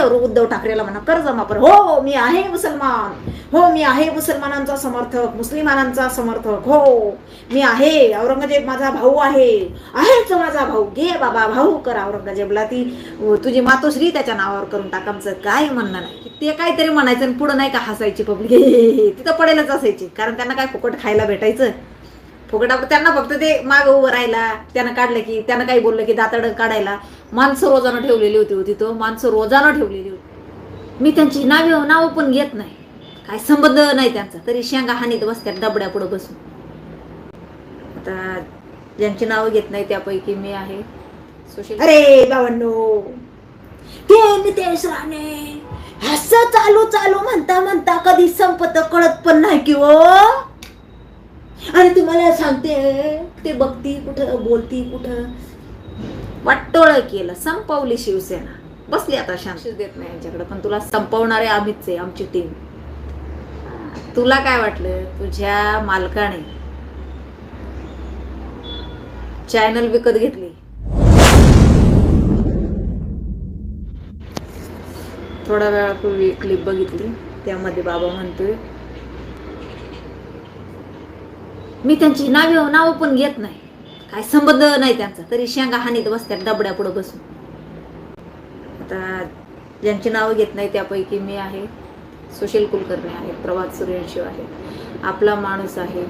म्हटल्यावर उद्धव ठाकरेला म्हणा कर. जमा हो हो मी आहे मुसलमान. हो मी आहे मुसलमानांचा समर्थक मुस्लिमानांचा समर्थक. हो मी आहे. औरंगजेब माझा भाऊ आहे. आहेच माझा भाऊ. घे बाबा भाऊ कर औरंगजेबला. ती तुझी मातोश्री त्याच्या नावावर करून टाक. आमचं काय म्हणणं नाही. ते काहीतरी म्हणायचं आणि पुढं नाही का हसायची पब्लिक तिथं पडेलच असायची. कारण त्यांना काय फुकट खायला भेटायचं? फुकट. त्यांना फक्त ते माग उभं राहिला त्यानं काढलं की त्यानं काही बोललं की दाताड काढायला माणसं रोजानं ठेवलेली होती होती तो माणसं रोजानं ठेवलेली होती. मी त्यांची नावे नावं पण घेत नाही. काय संबंध नाही त्यांचा. तरी शेंगा हानीत बसत्यात डबड्या बसून. आता ज्यांची नावं घेत नाही त्यापैकी मी आहे. सुशील. अरे बाबांनो ते नितेश राणे. हस चालू चालू म्हणता म्हणता कधी संपत कळत पण नाही की हो आणि तुम्हाला सांगते ते बघती कुठं बोलती कुठं? वाटोळ केलं संपवली शिवसेना. बसली आता शांत. देत नाही यांच्याकडे पण तुला संपवणारे आम्हीच आहे आमची टीम तुला काय वाटलं? तुझ्या मालकाने चॅनल विकत घेतली. थोड्या वेळापूर्वी क्लिप बघितली. त्यामध्ये बाबा म्हणतोय मी त्यांची नावे नावं पण घेत नाही. काय संबंध नाही त्यांचा. तरी शेंगा हानीत बसतात डबड्या पुढं बसून. आता ज्यांची नावं घेत नाही त्यापैकी मी आहे. सुशील कुलकर्णी आहे. प्रभात सूर्यवंशी आहे. आपला माणूस आहे.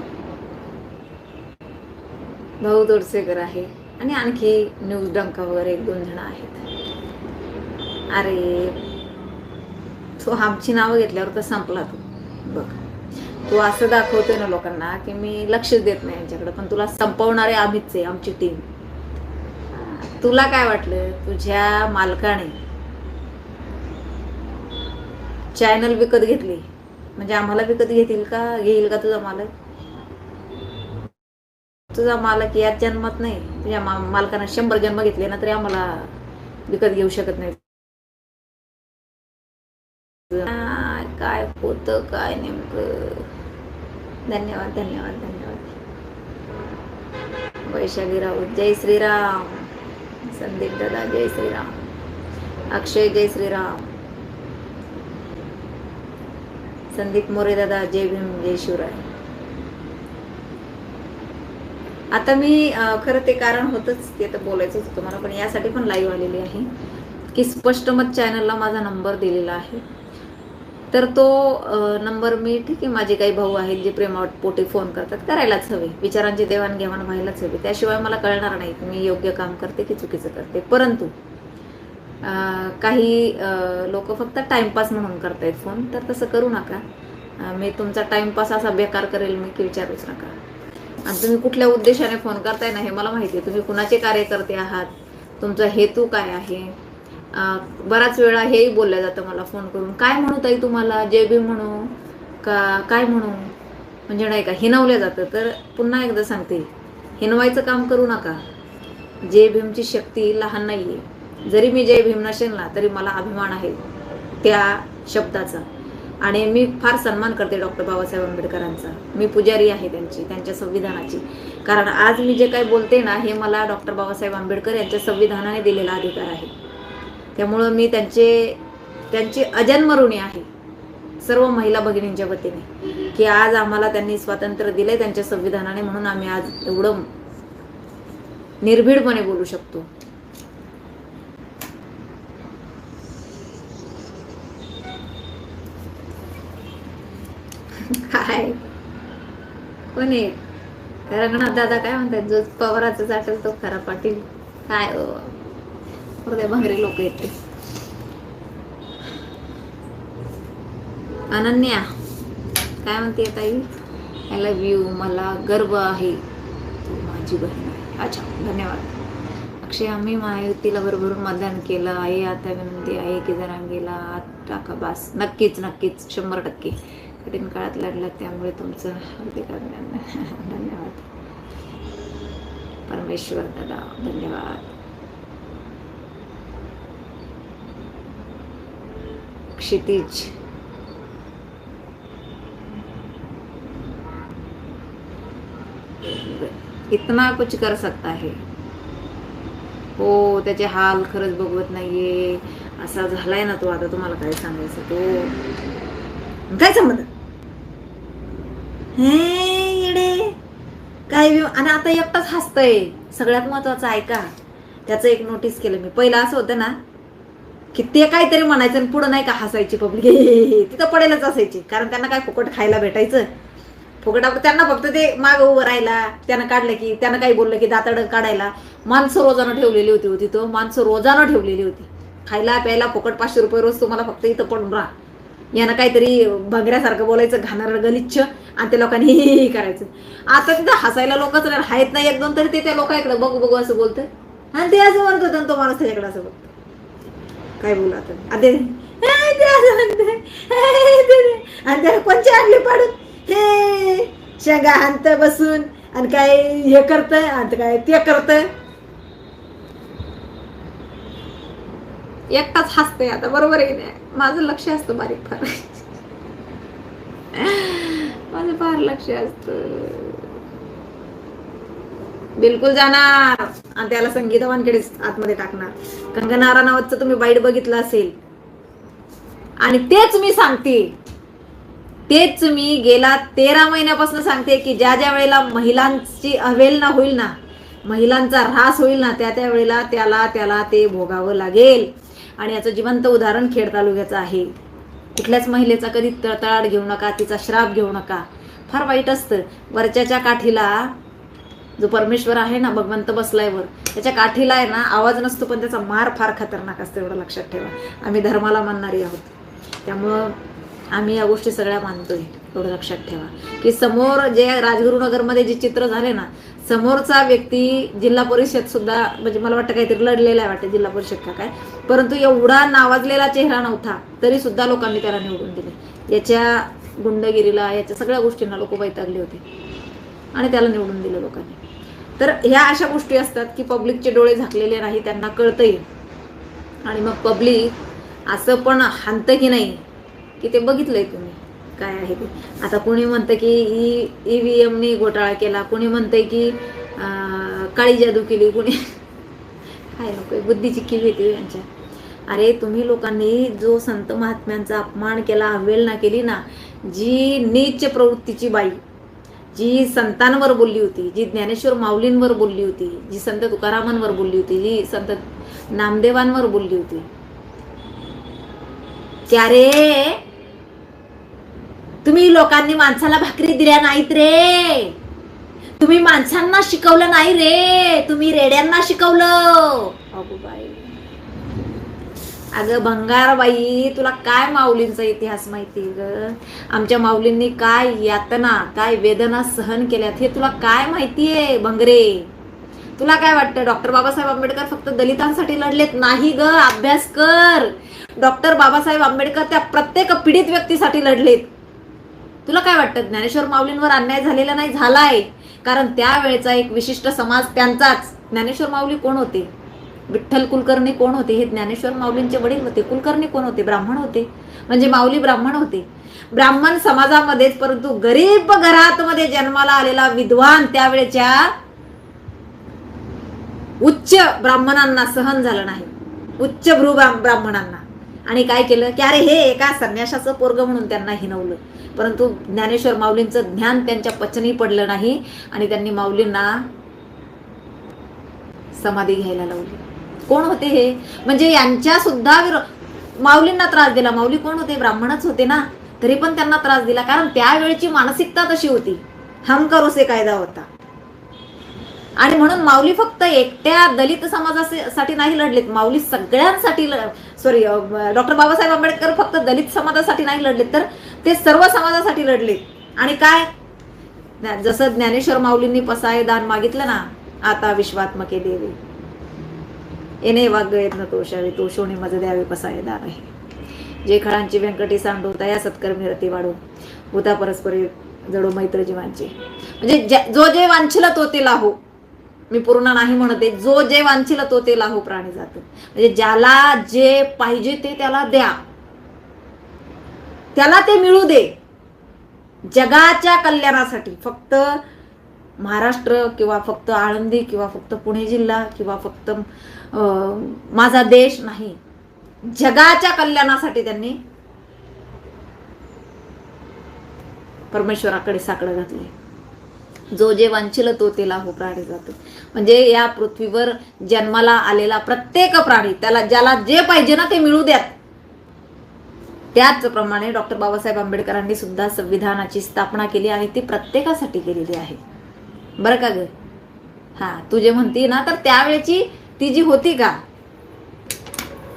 भाऊ तोडसेकर आहे. आणि आणखी न्यूज डंका वगैरे एक दोन जण आहेत. अरे तो आमची नावं घेतल्यावर तर संपला तू. बघ. तू असं दाखवतोय ना लोकांना की मी लक्षच देत नाही यांच्याकडे पण तुला संपवणारे आम्हीच आहे आमची टीम तुला काय वाटलं? तुझ्या मालकाने चॅनल विकत घेतली. म्हणजे आम्हाला विकत घेतील का? घेईल का तुझा मालक? तुझा मालक याच जन्मात नाही. तुझ्या मा- मालकानं शंभर जन्म घेतले ना तरी आम्हाला विकत घेऊ शकत नाही. काय काय होतं काय नेमकं? धन्यवाद धन्यवाद धन्यवाद. वैशाली राऊत जय श्रीराम. संदीप दादा जय श्रीराम. अक्षय जय श्रीराम. संदीप मोरे दादा जय भीम जय शिवराय. आता मी खरं ते कारण होतच ते तर बोलायचंच होतं मला पण यासाठी पण लाईव्ह आलेली आहे की स्पष्ट मत चॅनलला माझा नंबर दिलेला आहे. तर तो नंबर मी ठीक आहे माझे काही भाऊ आहेत जे प्रेमापोटी फोन करतात करायलाच हवे. विचारांची देवाणघेवाण व्हायलाच हवी. त्याशिवाय मला कळणार नाही मी योग्य काम करते की चुकीचं करते. परंतु काही लोक फक्त टाईमपास म्हणून करतायत फोन तर तसं करू नका. मी तुमचा टाईमपास असा बेकार करेल मी की विचारूच नका. आणि तुम्ही कुठल्या उद्देशाने फोन करताय ना हे मला माहिती आहे. तुम्ही कुणाचे कार्यकर्ते आहात? तुमचा हेतू काय आहे? बराच वेळा हेही बोललं जातं मला फोन करून. काय म्हणू ताई तुम्हाला? जे बी म्हणू का काय म्हणू? म्हणजे नाही का हिनवलं जातं. तर पुन्हा एकदा सांगते हिनवायचं काम करू नका. जय भीमची शक्ती लहान नाही आहे जरी मी जय भीम नसेल ना तरी मला अभिमान आहे त्या शब्दाचा. आणि मी फार सन्मान करते डॉक्टर बाबासाहेब आंबेडकरांचा. मी पुजारी आहे त्यांची त्यांच्या संविधानाची. कारण आज मी जे काही बोलते ना हे मला डॉक्टर बाबासाहेब आंबेडकर यांच्या संविधानाने दिलेला अधिकार आहे. त्यामुळं मी त्यांचे त्यांची अजन्म ऋणी आहे. सर्व महिला भगिनींच्या वतीने. की आज आम्हाला त्यांनी स्वातंत्र्य दिले त्यांच्या संविधानाने म्हणून आम्ही आज एवढं निर्भीडपणे बोलू शकतो. काय कोण आहे? रंगनाथ दादा काय म्हणतात? जो पवाराचा साठेल तो खरा पाटील. काय हृदय भंगरे लोक येते. अनन्या काय म्हणते ताई आय लव्ह यू मला गर्व आहे. तू माझी बहीण आहे. अच्छा धन्यवाद. अक्षय आम्ही महायुतीला भरभरून मतदान केलं. आहे आता विनंती आहे की गेला आत टाका बास. नक्कीच नक्कीच शंभर टक्के. कठीण काळात लढला त्यामुळे तुमचं अगदी धन्यवाद. परमेश्वर दादा धन्यवाद. क्षितिज. इतना कुछ कर सकता है. हो त्याचे हाल खरंच बघवत नाहीये. असा झालाय ना तो आता तुम्हाला काय सांगायचं तो. काय संबंध? हे काय आणि आता एकटाच हसतय. सगळ्यात महत्वाचं ऐका. त्याचं एक नोटीस केलं मी. पहिलं असं होतं ना की ते काहीतरी म्हणायचं आणि पुढं नाही का हसायची पब्लिक तिथं पडेलच असायची. कारण त्यांना काय फुकट खायला भेटायचं? फुकट त्यांना फक्त ते माग उभं राहायला त्यानं काढलं की त्यानं काही बोललं की दातड काढायला. माणसं रोजानं ठेवलेली होती होती तो माणसं रोजानं ठेवलेली होती. खायला प्यायला फुकट पाचशे रुपये रोज तुम्हाला फक्त इथं पडून राहा. यानं काहीतरी भंगऱ्यासारखं बोलायचं घाणार गलिच्छ आणि त्या लोकांनी हे करायचं. आता तिथं हसायला लोकच राहत नाही एक दोन तरी ते त्या लोकांकडे बघू बघू असं बोलतं. आणि ते असं म्हणत होतं तो माणूस त्याच्याकडे असं बघतो काय बोलू आता अरे आणि त्याला कोणची आणली पाडून? हे शेंगा हाणत बसून. आणि काय हे करत आणि काय ते करत एकटाच हसते आता बरोबर आहे ना माझं लक्ष असतं बारीक फार. माझं फार लक्ष असतं. बिलकुल जाणार. आणि त्याला संगीता वानखेडेच आतमध्ये टाकणार. कंगना राणावतचं तुम्ही बाईट बघितलं असेल. आणि तेच मी सांगते. तेच मी गेला तेरा महिन्यापासून सांगते की ज्या ज्या वेळेला महिलांची अवेलना होईल ना महिलांचा ऱ्हास होईल ना त्या त्या वेळेला त्याला त्याला ते भोगावं लागेल. आणि याचं जिवंत उदाहरण खेड तालुक्याचं आहे. कुठल्याच महिलेचा कधी तळतळाट घेऊ नका तिचा श्राप घेऊ नका. फार वाईट असतं. वरच्याच्या काठीला जो परमेश्वर आहे ना भगवंत बसलायवर त्याच्या काठीला आहे ना आवाज नसतो पण त्याचा मार फार खतरनाक असतो एवढं लक्षात ठेवा. आम्ही धर्माला मानणारी आहोत. त्यामुळं आम्ही या गोष्टी सगळ्या मानतोय एवढं लक्षात ठेवा. की समोर जे राजगुरुनगरमध्ये जे चित्र झाले ना समोरचा व्यक्ती जिल्हा परिषद सुद्धा म्हणजे मला वाटतं काहीतरी लढलेला आहे वाटतं जिल्हा परिषद का काय? परंतु एवढा नावाजलेला चेहरा नव्हता तरी सुद्धा लोकांनी त्याला निवडून दिले. याच्या गुंडगिरीला याच्या सगळ्या गोष्टींना लोक वैतागले होते. आणि त्याला निवडून दिलं लोकांनी. तर ह्या अशा गोष्टी असतात की पब्लिकचे डोळे झाकलेले नाही त्यांना कळतंही आणि मग पब्लिक असं पण हानतं की नाही की ते बघितलंय तुम्ही काय आहे ते. आता कोणी म्हणतं की ई ई व्ही एमनी घोटाळा केला कोणी म्हणतंय की काळी जादू केली कोणी काय नको बुद्धीची किल येते हो यांच्या. अरे तुम्ही लोकांनी जो संत महात्म्यांचा अपमान केला अवहेलना केली ना जी नीच प्रवृत्तीची बाई जी संतांवर बोलली होती जी ज्ञानेश्वर माऊलींवर बोलली होती जी संत तुकारामांवर बोलली होती जी संत नामदेवांवर बोलली होती. त्यारे तुम्ही लोकांनी माणसाला भाकरी दिल्या नाहीत रे. तुम्ही माणसांना शिकवलं नाही रे. तुम्ही रेड्यांना शिकवलं. अगो बाई. अगं भंगारबाई तुला काय माऊलींचा इतिहास माहिती ग? आमच्या माऊलींनी काय यातना काय वेदना सहन केल्यात हे तुला काय माहितीये भंगरे? तुला काय वाटतं? डॉक्टर बाबासाहेब आंबेडकर फक्त दलितांसाठी लढलेत? नाही ग अभ्यास कर. डॉक्टर बाबासाहेब आंबेडकर त्या प्रत्येक पीडित व्यक्तीसाठी लढलेत. तुला काय वाटतं? ज्ञानेश्वर माऊलींवर अन्याय झालेला नाही झालाय. कारण त्यावेळेचा एक विशिष्ट समाज त्यांचाच. ज्ञानेश्वर माऊली कोण होते? विठ्ठल कुलकर्णी कोण होते? हे ज्ञानेश्वर माऊलींचे वडील होते. कुलकर्णी कोण होते? ब्राह्मण होते. म्हणजे माऊली ब्राह्मण होते. ब्राह्मण समाजामध्येच परंतु गरीब घरात मध्ये जन्माला आलेला विद्वान त्यावेळेच्या उच्च ब्राह्मणांना सहन झालं नाही. उच्च भ्रू ब्राह्मणांना. आणि काय केलं? की अरे हे एका संन्यासाचं पोरग म्हणून त्यांना हिनवलं. परंतु ज्ञानेश्वर माऊलींचं ज्ञान त्यांच्या पचनी पडलं नाही आणि त्यांनी माऊलींना समाधी घ्यायला लावली. कोण होते हे? म्हणजे यांच्या सुद्धा माऊलींना त्रास दिला. माऊली कोण होते? ब्राह्मणच होते ना. तरी पण त्यांना त्रास दिला. कारण त्यावेळची मानसिकता तशी होती. हम करोसे कायदा होता. आणि म्हणून माऊली फक्त एकट्या दलित समाजासाठी नाही लढलेत. माऊली सगळ्यांसाठी सॉरी डॉक्टर बाबासाहेब आंबेडकर फक्त दलित समाजासाठी नाही लढलेत तर ते सर्व समाजासाठी लढलेत. आणि काय? जसं ज्ञानेश्वर माऊलींनी पसाय दान मागितलं ना आता विश्वात्मके देवी. येणे वागयत तोषावे तोषोने मज द्यावे पसायदार आहे जे खळांची व्यंकटी सांडवता या सत्कर्मी रती वाढो होता परस्पर जडो मैत्र जीवांचे. म्हणजे जो जे वांछिल तो ते लाहो. मी पूर्ण नाही म्हणते जो जे वांछिल तो ते लाहो प्राणी जात. म्हणजे ज्याला जे पाहिजे ते त्याला द्या. त्याला ते मिळू दे. जगाच्या कल्याणासाठी फक्त महाराष्ट्र किंवा फक्त आळंदी किंवा फक्त पुणे जिल्हा किंवा फक्त माझा देश नाही. जगाच्या कल्याणासाठी त्यांनी परमेश्वराकडे साकडं घातले. जो जे वांचिल तो तेला हो प्राणी जातो. म्हणजे या पृथ्वीवर जन्माला आलेला प्रत्येक प्राणी त्याला ज्याला जे पाहिजे ना ते मिळू द्यात. त्याचप्रमाणे डॉक्टर बाबासाहेब आंबेडकरांनी सुद्धा संविधानाची स्थापना केली आणि ती प्रत्येकासाठी केलेली आहे. बरं का ग? हा तू जे म्हणती ना तर त्यावेळेची ती जी होती का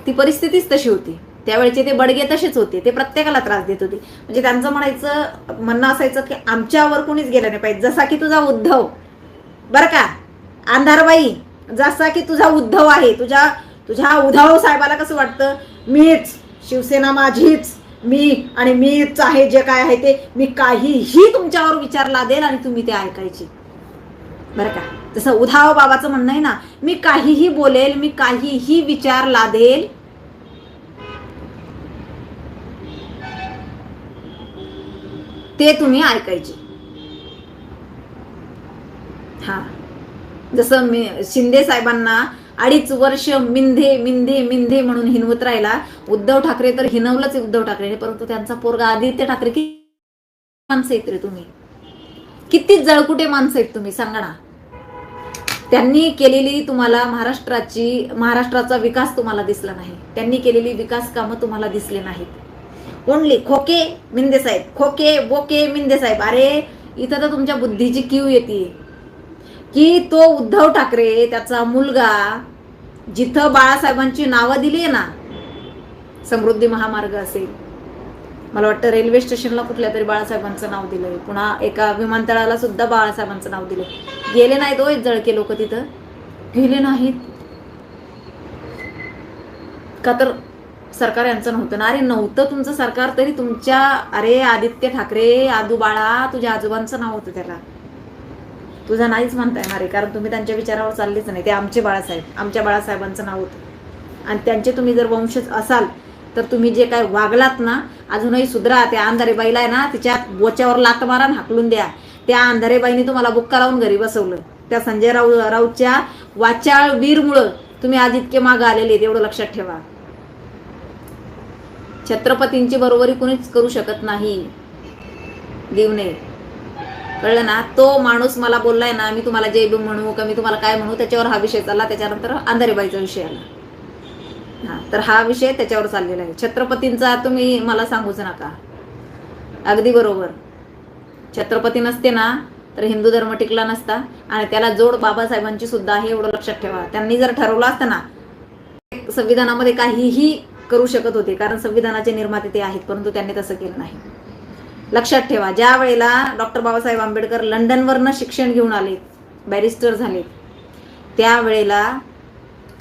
ती परिस्थितीच तशी होती. त्यावेळेचे ते बडगे तसेच होते. ते प्रत्येकाला त्रास देत होते. म्हणजे त्यांचं म्हणायचं म्हणणं असायचं की आमच्यावर कोणीच गेलं नाही पाहिजे. जसा की तुझा उद्धव. बरं का? अंधारबाई जसा की तुझा उद्धव आहे. तुझ्या तुझ्या उद्धव साहेबाला कसं वाटतं? मीच शिवसेना माझीच. मी आणि मीच आहे जे काय आहे ते. मी काहीही तुमच्यावर विचार लादेल आणि तुम्ही ते ऐकायचे. बरं का? जसं उधाव बाबाचं म्हणणं आहे ना मी काहीही बोलेल मी काहीही विचार लादेल. ते तुम्ही ऐकायचे. हा. जसं मी शिंदे साहेबांना अडीच वर्ष मिंधे मिंधे मिंधे म्हणून हिनवत राहिला. उद्धव ठाकरे तर हिनवलंच उद्धव ठाकरेने परंतु त्यांचा पोरगा आदित्य ठाकरे किती माणसं आहेत रे तुम्ही? किती जळकुटे माणसं आहेत तुम्ही सांगा ना. त्यांनी केलेली तुम्हाला महाराष्ट्राची महाराष्ट्राचा विकास तुम्हाला दिसला नाही. त्यांनी केलेली विकास कामं तुम्हाला दिसले नाहीत. ओनली खोके मिंदे साहेब खोके बोके मिंदे साहेब. अरे इथं तर तुमच्या बुद्धीची क्यू येते. की तो उद्धव ठाकरे त्याचा मुलगा जिथं बाळासाहेबांची नावं दिली आहे ना समृद्धी महामार्ग असेल मला वाटतं रेल्वे स्टेशनला कुठल्या तरी बाळासाहेबांचं नाव दिलंय. पुन्हा एका विमानतळाला सुद्धा बाळासाहेबांचं नाव दिलंय. गेले नाहीत हो जळके लोक तिथं. गेले नाहीत. का तर सरकार यांचं नव्हतं ना? अरे नव्हतं तुमचं सरकार तरी तुमच्या अरे आदित्य ठाकरे आदू बाळा तुझ्या आजोबांचं नाव होतं त्याला. तुझं नाहीच म्हणताय मारे कारण तुम्ही त्यांच्या विचारावर चाललेच नाही. ते आमचे बाळासाहेब आमच्या बाळासाहेबांचं नाव होतं. आणि त्यांचे तुम्ही जर वंशज असाल तर तुम्ही जे काय वागलात ना अजूनही सुधरा. त्या अंधारे बाईला आहे ना तिच्या बोच्यावर लात मारा हाकलून द्या. त्या अंधारे बाईने तुम्हाला बुक्का लावून घरी बसवलं. त्या संजय राऊ राऊतच्या वाचाळ वीरमुळं तुम्ही आज इतके मागं आलेले आहेत, एवढं लक्षात ठेवा. छत्रपतींची बरोबरी कुणीच करू शकत नाही. देवने. कळलं ना? तो माणूस मला बोललाय ना मी तुम्हाला जय बी म्हणू का मी तुम्हाला काय म्हणू त्याच्यावर हा विषय चालला त्याच्यानंतर अंधारेबाईचा विषय आला. हा तर हा विषय त्याच्यावर चाललेला आहे. छत्रपतींचा तुम्ही मला सांगूच नका. अगदी बरोबर. छत्रपती नसते ना तर हिंदू धर्म टिकला नसता. आणि त्याला जोड बाबासाहेबांची सुद्धा आहे एवढं लक्षात ठेवा. त्यांनी जर ठरवलं असतं ना संविधानामध्ये काहीही करू शकत होते कारण संविधानाचे निर्माते ते आहेत परंतु त्यांनी तसं केलं नाही. लक्षात ठेवा ज्या वेळेला डॉक्टर बाबासाहेब आंबेडकर लंडनवरनं शिक्षण घेऊन आले बॅरिस्टर झाले त्यावेळेला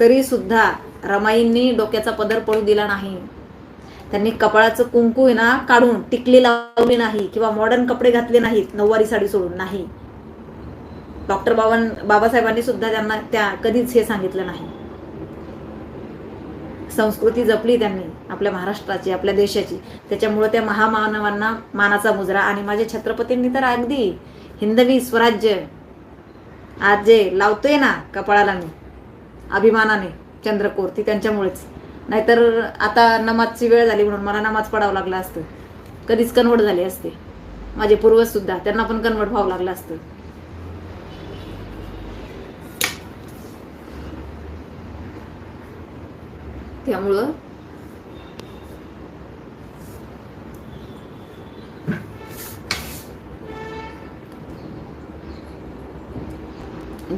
तरी सुद्धा रमाईंनी डोक्याचा पदर पडू दिला नाही. त्यांनी कपाळाचं कुंकू आहे ना काढून टिकली लावली नाही किंवा मॉडर्न कपडे घातले नाहीत नऊवारी साडी सोडून नाही. डॉक्टर बाबां बाबासाहेबांनी सुद्धा त्यांना त्या कधीच हे सांगितलं नाही. संस्कृती जपली त्यांनी आपल्या महाराष्ट्राची आपल्या देशाची. त्याच्यामुळे त्या महामानवांना मानाचा मुजरा. आणि माझ्या छत्रपतींनी तर अगदी हिंदवी स्वराज्य आज जे लावतोय ना कपाळाला मी अभिमानाने चंद्रकोर ती त्यांच्यामुळेच. नाहीतर आता नमाजची वेळ झाली म्हणून मला नमाज पडावं लागलं असतं. कधीच कन्वर्ट झाले असते. माझे पूर्वज सुद्धा त्यांना पण कन्वर्ट व्हावं लागलं असतं. त्यामुळं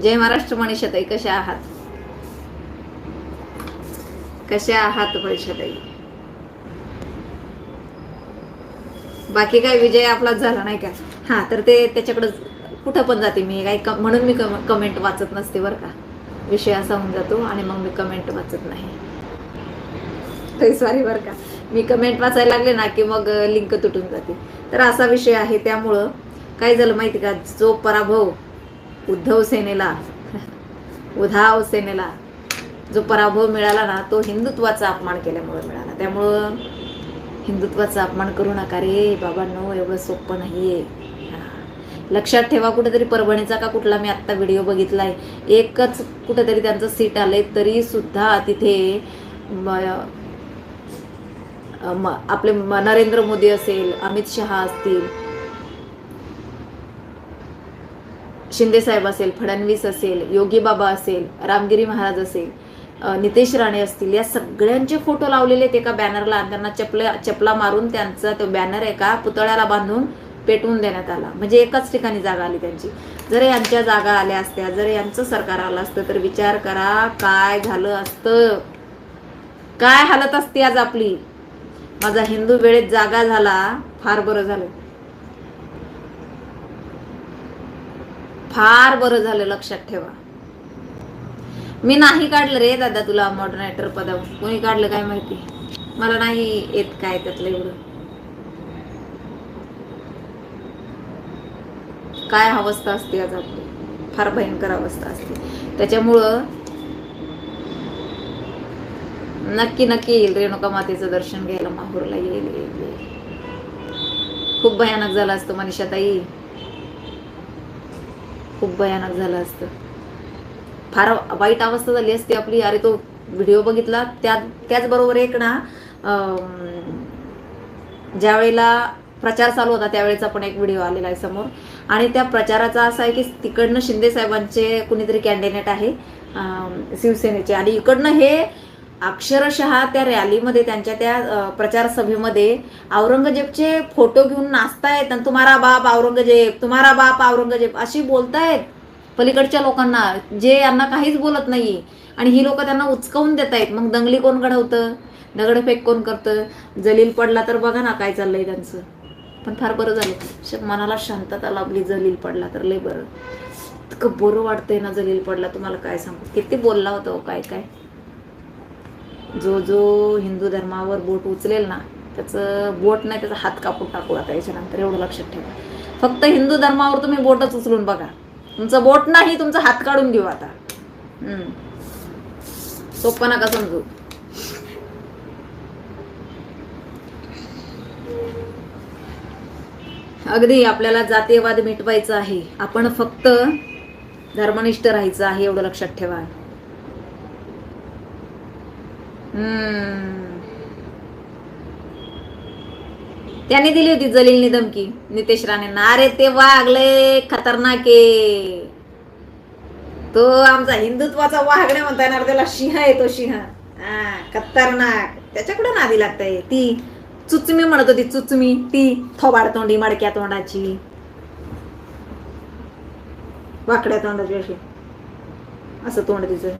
जय महाराष्ट्र मनीषाताई कशा आहात? कशा आहात मनीषाताई बाकी काय विजय आपलाच झाला नाही का? हा तर ते त्याच्याकडे कुठं पण जाते. मी काही क- म्हणून मी कमेंट वाचत नसते बरं का. विषय असा होऊन जातो आणि मग मी कमेंट वाचत नाही. सॉरी बरं का. मी कमेंट वाचायला लागले ना की मग लिंक तुटून जाते. तर असा विषय आहे त्यामुळं काय झालं माहिती का? जो पराभव उद्धव सेनेला उधाव सेनेला जो पराभव मिळाला ना तो हिंदुत्वाचा अपमान केल्यामुळे मिळाला. त्यामुळं हिंदुत्वाचा अपमान करू नका रे बाबांनो एवढं सोपं नाहीये. आहे लक्षात ठेवा कुठेतरी परभणीचा का कुठला मी आत्ता व्हिडिओ बघितलाय. एकच कुठेतरी त्यांचं सीट आलंय तरी सुद्धा तिथे आपले नरेंद्र मोदी असेल अमित शहा असतील शिंदे साहेब असेल फडणवीस असेल योगी बाबा असेल रामगिरी महाराज असेल नितेश राणे असतील या सगळ्यांचे फोटो लावलेले आहेत एका बॅनरला आणि त्यांना चपला चपला मारून त्यांचा तो बॅनर एका पुतळ्याला बांधून पेटवून देण्यात आला. म्हणजे एकाच ठिकाणी जागा आली त्यांची. जर यांच्या जागा आल्या असत्या जर यांचं सरकार आलं असतं तर विचार करा काय झालं असतं. काय हालत असते आज आपली? माझा हिंदू वेळेत जागा झाला फार बरं झालं. फार बरं झालं लक्षात ठेवा. मी नाही काढलं रे दादा तुला मॉडर्नेटर पदावर. कोणी काढलं काय माहिती? मला नाही येत काय त्यातलं एवढं. काय अवस्था असते आज आपली? फार भयंकर अवस्था असते. त्याच्यामुळं नक्की नक्की येईल रेणुका मातेचं दर्शन घ्यायला. माहूरला येईल येईल येईल. खूप भयानक झालं असतं मनीषाताई. खूप भयानक झालं असतं. फार वाईट अवस्था झाली असती आपली. अरे तो व्हिडिओ बघितला त्या त्याचबरोबर एक ना ज्या वेळेला प्रचार चालू होता त्यावेळेचा पण एक व्हिडिओ आलेला आहे समोर. आणि त्या प्रचाराचा असा आहे की तिकडनं शिंदे साहेबांचे कुणीतरी कॅन्डिडेट आहे शिवसेनेचे. आणि इकडनं हे अक्षरशः त्या रॅलीमध्ये त्यांच्या त्या प्रचार सभेमध्ये औरंगजेबचे फोटो घेऊन नाचतायत आणि तुम्हारा बाप औरंगजेब तुम्हारा बाप औरंगजेब अशी बोलतायत. पलीकडच्या लोकांना जे यांना काहीच बोलत नाही आणि ही लोक त्यांना उचकावून देत आहेत मग दंगली कोण घडवतं? दगडफेक कोण करतं? जलील पडला तर बघा ना काय चाललंय त्यांचं. पण फार बरं झालं. श- मनाला शांतता लाभली जलील पडला तर लय बरं. इतकं बरं वाटतंय ना जलील पडला. तुम्हाला काय सांगू? किती बोलला होता हो काय काय? जो जो हिंदू धर्मावर बोट उचलेल ना त्याचं बोट नाही त्याचा हात कापून टाकू आता याच्यानंतर. एवढं लक्षात ठेवा. फक्त हिंदू धर्मावर तुम्ही बोटच उचलून बघा. तुमचं बोट नाही तुमचा हात काढून घेऊ आता हम्म. सोपं नका समजू अगदी आपल्याला जातीयवाद मिटवायचा आहे आपण फक्त धर्मनिष्ठ राहायचं आहे एवढं लक्षात ठेवा हम्म. त्यांनी दिली होती जलीलनी धमकी. नितेश राणेंना. अरे ते वागले खतरनाक आहे. तो आमचा हिंदुत्वाचा वागणे म्हणता येणार त्याला सिंह आहे तो सिंह हा खतरनाक. त्याच्याकडे नादी लागताय? ती चुचमी म्हणत होती चुचमी. ती थोबाड तोंडी मडक्या तोंडाची. वाकड्या तोंडाची अशी. असं तोंड तिचं.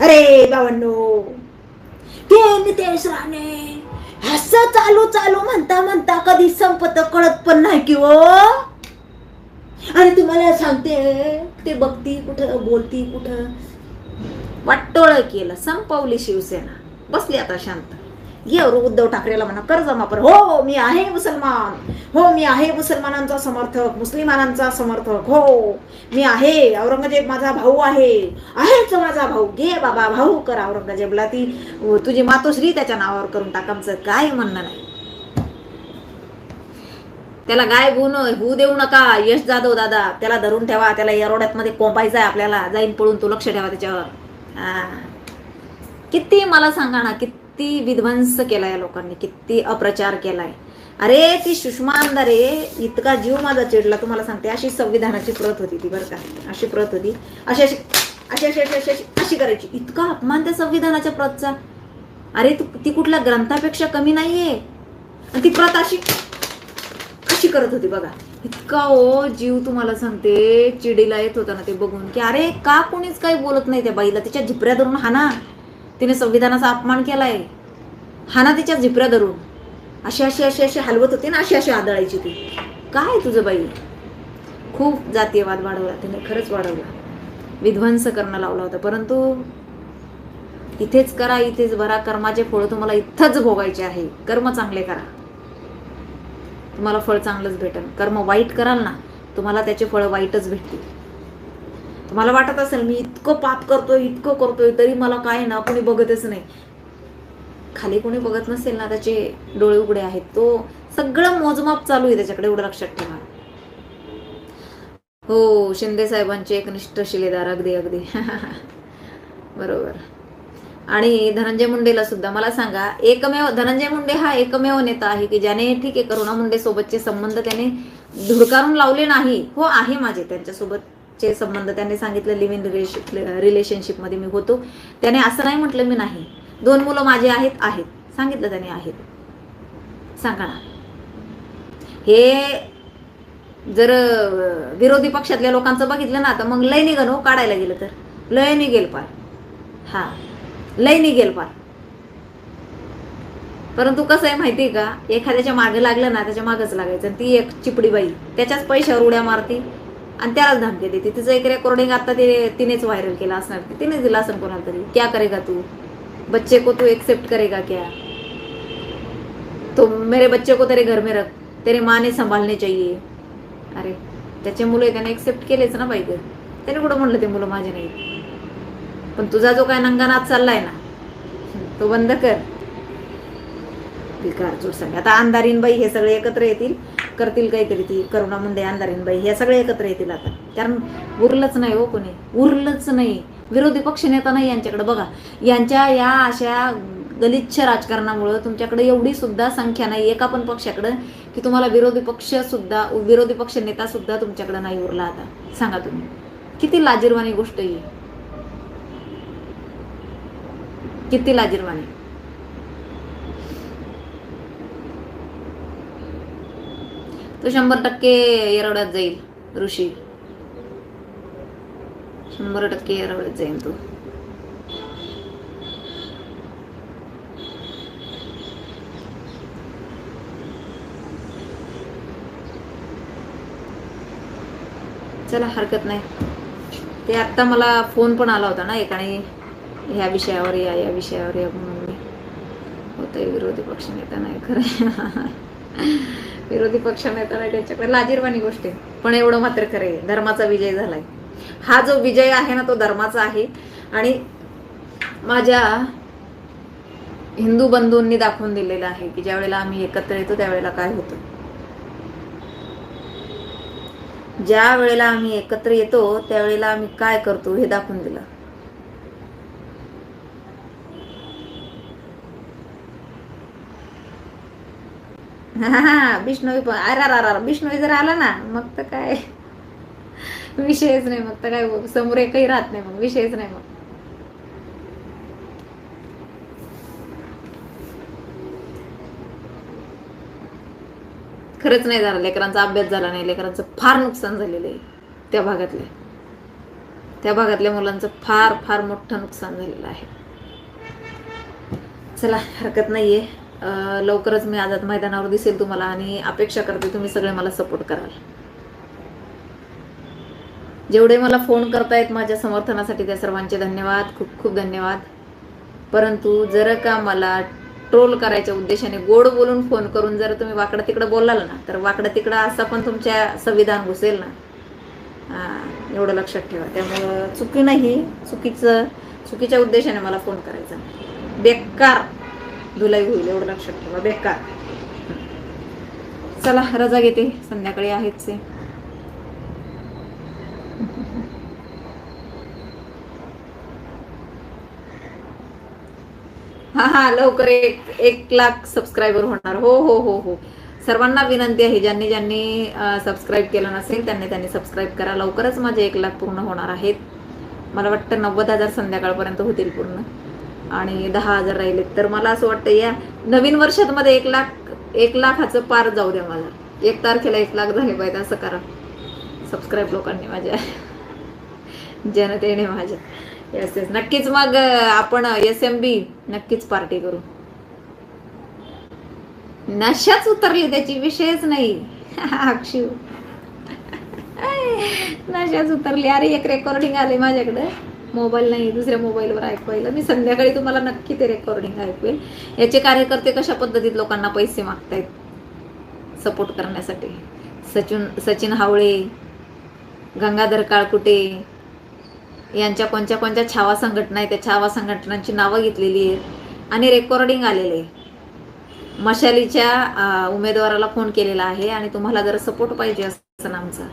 अरे बाबांनो ते नितेश राणे. असं चालू चालू म्हणता म्हणता कधी संपत कळत पण नाही कि हो. आणि तुम्हाला सांगते ते बघती कुठं बोलती कुठं. वाटोळ केलं संपवली शिवसेना. बसली आता शांत. ये उद्धव ठाकरेला म्हणा कर्ज मापर हो, हो मी आहे मुसलमान. हो मी आहे मुसलमानांचा समर्थक मुस्लिमानांचा समर्थक हो. मी आहे औरंगजेब माझा भाऊ आहे. आहेच माझा भाऊ. घे बाबा भाऊ कर औरंगजेबला. ती तुझी मातोश्री त्याच्या नावावर करून टाक. आमचं काय म्हणणं नाही. त्याला गाय गुण होऊ देऊ नका. यश जाधव दादा त्याला धरून ठेवा. त्याला एरोड्यात मध्ये कोंपायचं आहे आपल्याला. जाईन पळून तू लक्ष ठेवा त्याच्यावर. किती मला सांगा ना किती विध्वंस केलाय लोकांनी. किती अप्रचार केलाय. अरे ती सुषमा अंधारे इतका जीव माझा चिडला तुम्हाला सांगते अशी संविधानाची प्रत होती ती बरं का. अशी प्रत होती. अशी अशी अशी अशी अशी अशी करायची. इतका अपमान त्या संविधानाच्या प्रतचा. अरे तू ती कुठल्या ग्रंथापेक्षा कमी नाहीये. आणि ती प्रत अशी अशी करत होती बघा. इतका ओ जीव तुम्हाला सांगते चिडीला येत होता ना ते बघून की अरे का कोणीच काही बोलत नाही त्या बाईला तिच्या झिपऱ्या धरून हाना. तिने संविधानाचा अपमान केलाय. हाना तिच्या झिपऱ्या धरून अशी अशी अशी अशी हलवत होती ना अशी अशी आदळायची ती. काय तुझं बाई? खूप जातीयवाद वाढवला तिने खरंच वाढवला. विध्वंस करणं लावला होता. परंतु इथेच करा इथेच भरा. कर्माचे फळ तुम्हाला इथंच भोगायचे आहे. कर्म चांगले करा. तुम्हाला फळ चांगलंच भेटेल कर्म वाईट कराल ना तुम्हाला त्याचे फळ वाईटच भेटतील. तुम्हाला वाटत असेल मी इतकं पाप करतोय इतकं करतोय तरी मला काय ना कोणी बघतच नाही. खाली कोणी बघत नसेल ना त्याचे डोळे उघडे आहेत. तो सगळं मोजमाप चालू आहे त्याच्याकडे एवढं लक्षात ठेवा. हो शिंदे साहेबांचे एक निष्ठ शिलेदार अगदी अगदी. बरोबर. आणि धनंजय मुंडेला सुद्धा मला सांगा एकमेव धनंजय मुंडे हा एकमेव नेता आहे की ज्याने ठीक आहे करुणा मुंडे सोबतचे संबंध त्याने धुडकारून लावले नाही? हो आहे माझे त्यांच्यासोबतचे संबंध. त्यांनी सांगितलं लिव्ह इन रिलेशनशिपमध्ये मी होतो. त्याने असं नाही म्हटलं मी नाही. दोन मुलं माझे आहेत आहेत. सांगितलं त्याने आहेत. सांगा ना. हे जर विरोधी पक्षातल्या लोकांचं बघितलं ना तर मग लय निघन हो काढायला गेलं तर. लय निघेल पार. हा. लय निघेल पार. परंतु कसं आहे माहिती आहे का? एखाद्याच्या मागे लागलं ना त्याच्या मागच लागायचं. आणि ती एक चिपडी बाई त्याच्याच पैशावर उड्या मारती आणि त्यालाच धमकी देते. तिचं एक रेकॉर्डिंग आता ते तिनेच व्हायरल केलं असणार. तिनेच दिला असेल कोणाला तरी. क्या करेगा तू? बच्चे को तू एक्सेप्ट करेगा क्या? तो मेरे बच्चे को तेरे घर में रख। तेरे माँ ने संभालने चाहिए। अरे त्याचे मुलं त्याने एक्सेप्ट केलेच ना पाहिजे त्याने कुठं म्हणलं ते मुलं माझे नाही? पण तुझा जो काय नंगानात चाललाय ना तो बंद कर. भिकार आता अंधारीनबाई हे सगळे एकत्र येतील करतील काहीतरी ती करुणा मुंडे अंधारीनबाई हे सगळे एकत्र येतील आता. कारण उरलंच नाही हो कोणी. उरलंच नाही. विरोधी पक्ष नेता नाही यांच्याकडे. बघा यांच्या या अशा गलिच्छ राजकारणामुळं तुमच्याकडे एवढी सुद्धा संख्या नाही एका पण पक्षाकडं की तुम्हाला विरोधी पक्ष सुद्धा विरोधी पक्ष नेता सुद्धा तुमच्याकडे नाही उरला आता. सांगा तुम्ही. किती लाजीरवाणी गोष्ट ही. किती लाजीरवाणी. तो शंभर टक्के येरवड्यात जाईल ऋषी. शंभर टक्के येरवड्यात जाईन तू चला हरकत नाही. ते आत्ता मला फोन पण आला होता ना एकाने ह्या विषयावर या या विषयावर या म्हणून मी होतंय विरोधी पक्ष नेता नाही खरं. विरोधी पक्ष नेता नाही त्यांच्याकडे लाजीरवाणी गोष्ट आहे. पण एवढं मात्र खरं आहे धर्माचा विजय झालाय. हा जो विजय आहे ना तो धर्माचा आहे. आणि माझ्या हिंदू बंधूंनी दाखवून दिलेलं आहे की ज्या वेळेला आम्ही एकत्र येतो त्यावेळेला काय होतं? ज्या वेळेला आम्ही एकत्र येतो त्यावेळेला आम्ही काय करतो हे दाखवून दिलं. हा हा विष्णवी पण अरे अरे अरे विष्णवी जर आला ना मग तर काय? विषयच नाही मग तर काय समोर एकही राहत नाही मग विषयच नाही मग. खरंच नाही झाला लेकरांचा अभ्यास झाला नाही लेकरांचं फार नुकसान झालेलं आहे त्या भागातल्या त्या भागातल्या मुलांचं फार फार मोठं नुकसान झालेलं आहे. चला हरकत नाहीये. लवकरच मी आझाद मैदानावर दिसेल तुम्हाला आणि अपेक्षा करते तुम्ही सगळे मला सपोर्ट कराल. जेवढे मला फोन करतायत माझ्या समर्थनासाठी त्या सर्वांचे धन्यवाद खूप खूप धन्यवाद. परंतु जर का मला ट्रोल करायच्या उद्देशाने गोड बोलून फोन करून जर तुम्ही वाकडं तिकडं बोलाल ना तर वाकडं तिकडं असं पण तुमच्या संविधान घुसेल ना. एवढं लक्षात ठेवा. त्यामुळं चुकी नाही चुकीचं चुकीच्या उद्देशाने मला फोन करायचा बेकार धुलाई होईल एवढं लक्षात ठेवा. बेकार. चला रजा घेते. संध्याकाळी आहेच हा हा लवकर एक एक लाख सबस्क्रायबर होणार. हो हो हो हो. सर्वांना विनंती आहे ज्यांनी ज्यांनी सबस्क्राईब केलं नसेल त्यांनी त्यांनी सबस्क्राईब करा. लवकरच माझे एक लाख पूर्ण होणार आहेत. मला वाटतं नव्वद हजार संध्याकाळपर्यंत होतील पूर्ण. आणि दहा हजार राहिलेत. तर मला असं वाटतं या नवीन वर्षात मध्ये एक लाख एक लाखाचं पार जाऊ द्या मला. एक तारखेला एक लाख झाले पाहिजे असं करा. सबस्क्राईब लोकांनी माझ्या. जनतेने माझ्या. येस येस नक्कीच मग आपण एस एम बी नक्कीच पार्टी करू. नशाच उतरली त्याची विषयच नाही. अक्षिव नशाच उतरली. अरे एक रेकॉर्डिंग आले माझ्याकडे. मोबाईल नाही दुसऱ्या मोबाईलवर ऐकवायला. मी संध्याकाळी तुम्हाला नक्की ते रेकॉर्डिंग ऐकवेल. याचे कार्यकर्ते कशा पद्धतीत लोकांना पैसे मागतायत? सपोर्ट करण्यासाठी. सचिन सचिन हावळे गंगाधर काळकुटे यांच्या कोणत्या कोणत्या छावा संघटना आहेत त्या छावा संघटनांची नावं घेतलेली आहेत आणि रेकॉर्डिंग आलेले आहे मशालीच्या उमेदवाराला फोन केलेला आहे आणि तुम्हाला जर सपोर्ट पाहिजे असं आमचा.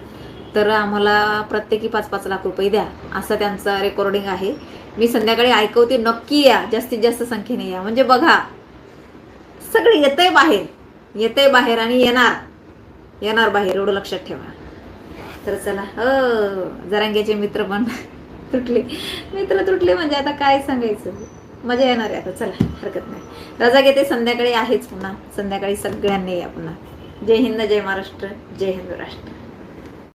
तर आम्हाला प्रत्येकी पाच पाच लाख रुपये द्या असं त्यांचं रेकॉर्डिंग आहे. मी संध्याकाळी ऐकवते नक्की या जास्तीत जास्त संख्येने या. म्हणजे बघा सगळे येतंय बाहेर येतंय बाहेर आणि येणार येणार बाहेर एवढं लक्षात ठेवा. तर चला हो जरांग्याचे मित्र पण तुटले. मित्र तुटले म्हणजे आता काय सांगायचं? मजा येणार आहे आता चला हरकत नाही. रजा घेते संध्याकाळी आहेच पुन्हा. संध्याकाळी सगळ्यांनी या पुन्हा. जय हिंद जय महाराष्ट्र जय हिंद राष्ट्र.